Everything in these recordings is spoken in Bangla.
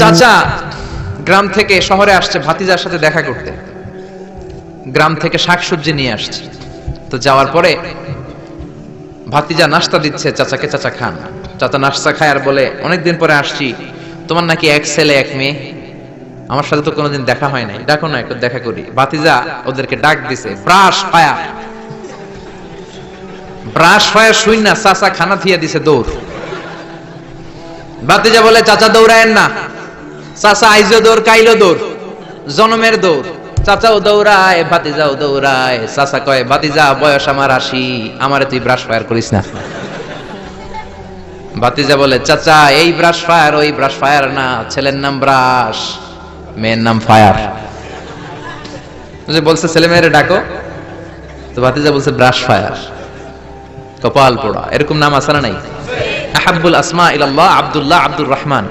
চাচা, গ্রাম থেকে শহরে আসছে ভাতিজার সাথে দেখা করতে। গ্রাম থেকে শাকসবজি নিয়ে আসছে। তো যাওয়ার পরে ভাতিজা নাস্তা দিচ্ছে, চাচাকে চাচা খান। চাচা নাস্তা খায় আর বলে, অনেকদিন পরে আসছি। তোমার নাকি এক ছেলে, এক মেয়ে। আমার সাথে তো কোনোদিন দেখা হয় নাই। ডাকো না একটু দেখা করি। ভাতিজা ওদেরকে ডাক দিছে, ব্রাশ পায়া ব্রাশ পায়া শুই না, চাচা খানা থিয়া দিছে দৌড়। ভাতিজা বলে, চাচা, দৌড়ায়েন না। চাচা, আইজো দৌড়, কাইলো দৌড়, জনমের দৌড়। চাচাও দৌড়ায়, ভাতিজাও দৌড়ায়। চাচা কয়, ভাতিজা, বয়স আমার আশি, আমারে তুই ব্রাশ ফায়ার করিস না। ভাতিজা বলে, চাচা, এই ব্রাশ ফায়ার ওই ব্রাশ ফায়ার না, ছেলের নাম ব্রাশ মেয়ের নাম ফায়ার বলছে, ছেলে মেয়েরে ডাকো। তো ভাতিজা বলছে ব্রাশ ফায়ার কপাল পোড়া। এরকম নাম আছে না নাই? আহাব্বুল আসমা ইলাল্লাহ, আব্দুল্লাহ আব্দুর রহমান।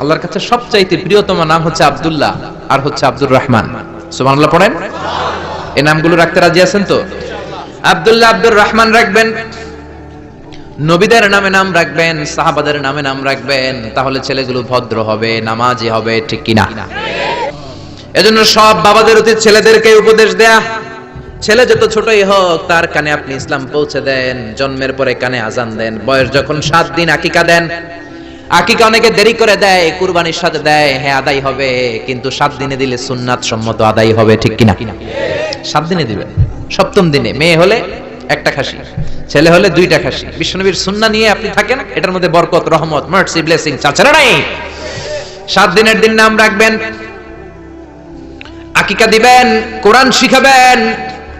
আল্লাহর কাছে সবচাইতে প্রিয়তম নাম হচ্ছে আব্দুল্লাহ, আর হচ্ছে আব্দুর রহমান। সুবহানাল্লাহ পড়েন? এই নামগুলো রাখতে রাজি আছেন তো? আব্দুল্লাহ আব্দুর রহমান রাখবেন, নবীদের নামে নাম রাখবেন, সাহাবাদের নামে নাম রাখবেন, তাহলে ছেলেগুলো ভদ্র হবে, নামাজি হবে, ঠিক কিনা? এজন্য সব বাবাদের উচিত ছেলেদেরকে উপদেশ দেয়া ছেলে যত ছোটই হোক, তার কানে আপনি ইসলাম পৌঁছে দেন, জন্মের পরে কানে আজান দেন, বয়স যখন সাত দিন আকিকা দেন। আকিকা অনেকে দেরি করে দেয়, কুরবানির সাথে দেয় হ্যাঁ আদায় হবে, কিন্তু সাত দিনে দিলে সুন্নাত সম্মত আদায় হবে, ঠিক কিনা? সাত দিনে দিবেন। সপ্তম দিনে, মেয়ে হলে একটা খাসি, ছেলে হলে দুইটা খাসি। বিশ্বনবীর সুন্না নিয়ে আপনি থাকেন, এটার মধ্যে বরকত, রহমত মার্সি ব্লেসিং চাচারা নাই। সাত দিনের দিন নাম রাখবেন, আকিকা দিবেন, কোরআন শিখাবেন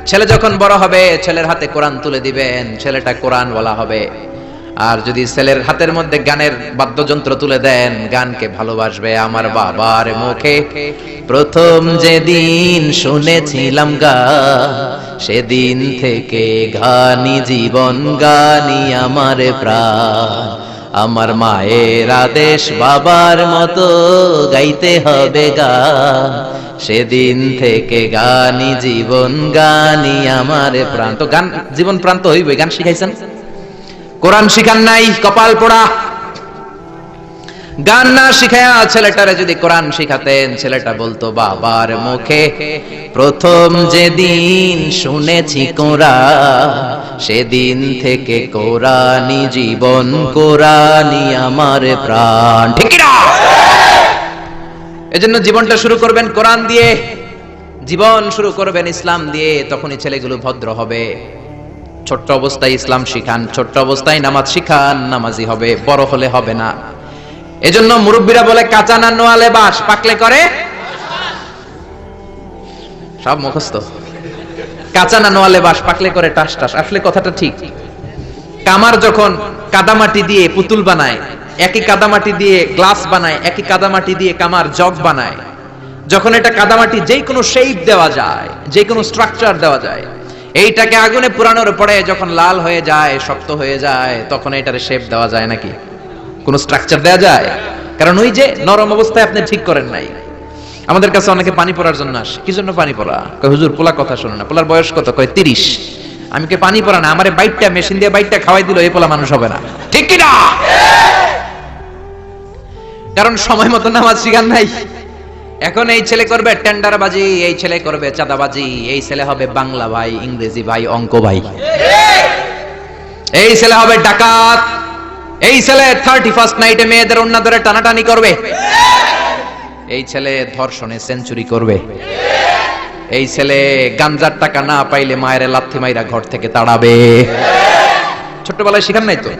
ছেলে যখন বড় হবে, ছেলের হাতে কোরআন তুলে দিবেন, ছেলেটা কোরআন বলা হবে। আর যদি ছেলের হাতের মধ্যে গানের বাদ্যযন্ত্র তুলে দেন, গানকে ভালোবাসবে আমার বাবার মুখে। প্রথম যেদিন শুনেছিলাম গা, সেদিন থেকে গানি জীবন, গানি আমার প্রাণ। আমার মায়ের আদেশ বাবার মতো গাইতে হবে গান সেদিন থেকে গানি জীবন, গানি আমার প্রাণ। তো গান, জীবন প্রাণ তো হইবে, গান শিখাইছেন? কোরআন শিখান নাই, কপাল পোড়া। গান না শিখায়া ছেলেটারে যদি কোরআন শিখাতেন, ছেলেটা বলতো, বাবার মুখে প্রথম যেদিন শুনেছি কোরআন সেদিন থেকে কোরআনি জীবন কোরআনি আমার প্রাণ। ঠিক না এজন্য জীবনটা শুরু করবেন কোরআন দিয়ে। জীবন শুরু করবেন ইসলাম দিয়ে, তখনই ছেলেগুলো ভদ্র হবে। ছোট্ট অবস্থায় ইসলাম শিখান, ছোট্ট অবস্থায় নামাজ শিখান, নামাজি হবে, বড় হলে হবে না। এজন্য মুরব্বীরা বলে, কাঁচা না নোয়ালে বাস, পাকলে করে? সব মুখস্থ। কাঁচা না নোয়ালে বাস, পাকলে করে, টাস টাস। আসলে কথাটা ঠিক। কামার যখন কাদামাটি দিয়ে পুতুল বানায় একই কাদামাটি দিয়ে গ্লাস বানায়, একই কাদামাটি দিয়ে কামার জগ বানায়। যখন এটা কাদামাটি যে কোনো শেপ দেওয়া যায় যে কোনো স্ট্রাকচার দেওয়া যায়, এইটাকে আগুনে পুরানোর পরে যখন লাল হয়ে যায়, শক্ত হয়ে যায়, তখন এটার শেপ দেওয়া যায় নাকি? কোন স্ট্রাকচার দেওয়া যায়? কারণ ওই যে নরম অবস্থায় আপনি ঠিক করেন নাই। আমাদের কাছে অনেকে পানি পড়ার জন্য আসে। কি জন্য পানি পড়া? কয়, হুজুর পোলা কথা শোনো না। পোলার বয়স কত? কয়, তিরিশ। আমি কে পানি পড়া না? আমারে বাইকটা মেশিন দিয়ে বাইকটা খাওয়াই দিল, এই পোলা মানুষ হবে না। ঠিক কি না কারণ সময় মতো নামাজ শিখান নাই। এখন এই ছেলে করবে টেন্ডারবাজি, এই ছেলে করবে চাঁদাবাজি, এই ছেলে হবে বাংলা ভাই, ইংরেজি ভাই, অঙ্ক ভাই। এই ছেলে হবে ডাকাত। এই ছেলে থার্টি ফার্স্ট নাইটে মেয়েদের অন্য ধরে টানাটানি করবে। এই ছেলে ধর্ষণে সেঞ্চুরি করবে। এই ছেলে গাঞ্জার টাকা না পাইলে মায়ের লাথি মাইরা ঘর থেকে তাড়াবে। ছোট্টবেলায় শিখান নাই তো?